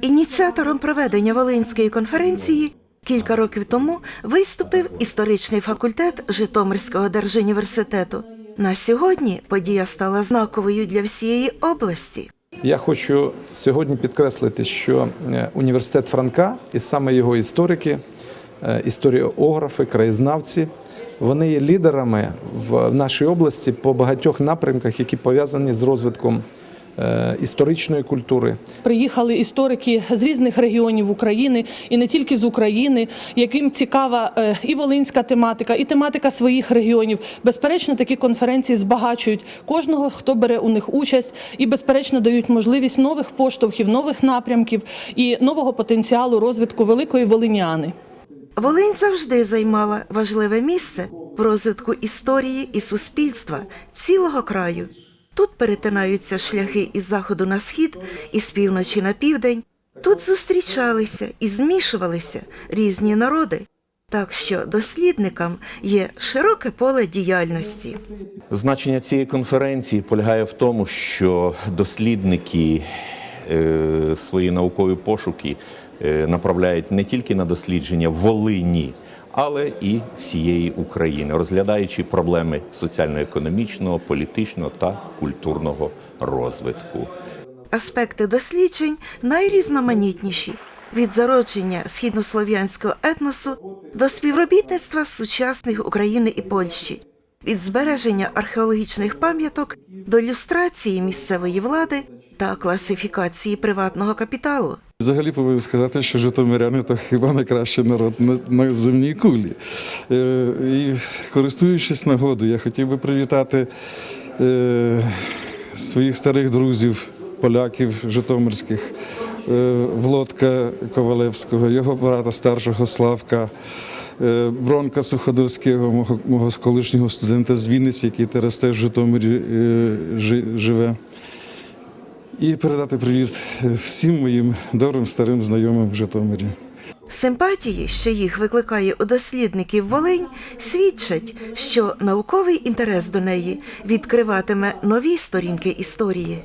Ініціатором проведення Волинської конференції кілька років тому виступив історичний факультет Житомирського держуніверситету. На сьогодні подія стала знаковою для всієї області. Я хочу сьогодні підкреслити, що е, університет Франка, і саме його історики, е, історіографи, краєзнавці, вони є лідерами в нашій області по багатьох напрямках, які пов'язані з розвитком історичної культури, Приїхали історики з різних регіонів України і не тільки з України, яким цікава е, і волинська тематика, і тематика своїх регіонів. Безперечно, такі конференції збагачують кожного, хто бере у них участь, і безперечно дають можливість нових поштовхів, нових напрямків і нового потенціалу розвитку великої волиняни. Волинь завжди займала важливе місце в розвитку історії і суспільства цілого краю. Тут перетинаються шляхи із заходу на схід, із півночі на південь. Тут зустрічалися і змішувалися різні народи. Так що дослідникам є широке поле діяльності. Значення цієї конференції полягає в тому, що дослідники е, свої наукові пошуки е, направляють не тільки на дослідження Волині, але і всієї України, розглядаючи проблеми соціально-економічного, політичного та культурного розвитку. Аспекти досліджень найрізноманітніші від зародження східнослов'янського етносу до співробітництва сучасних України і Польщі, від збереження археологічних пам'яток до люстрації місцевої влади та класифікації приватного капіталу. Взагалі повинен сказати, що житомиряни то хіба найкращий народ на, на земній кулі. Е, і користуючись нагодою, я хотів би привітати е, своїх старих друзів, поляків житомирських, е, Володка Ковалевського, його брата старшого Славка. е, Бронка Суходольського, мого, мого колишнього студента з Вінниці, який зараз теж в Житомирі е, живе. І передати привіт всім моїм добрим старим знайомим в Житомирі. Симпатії, що їх викликає у дослідників Волинь, свідчать, що науковий інтерес до неї відкриватиме нові сторінки історії.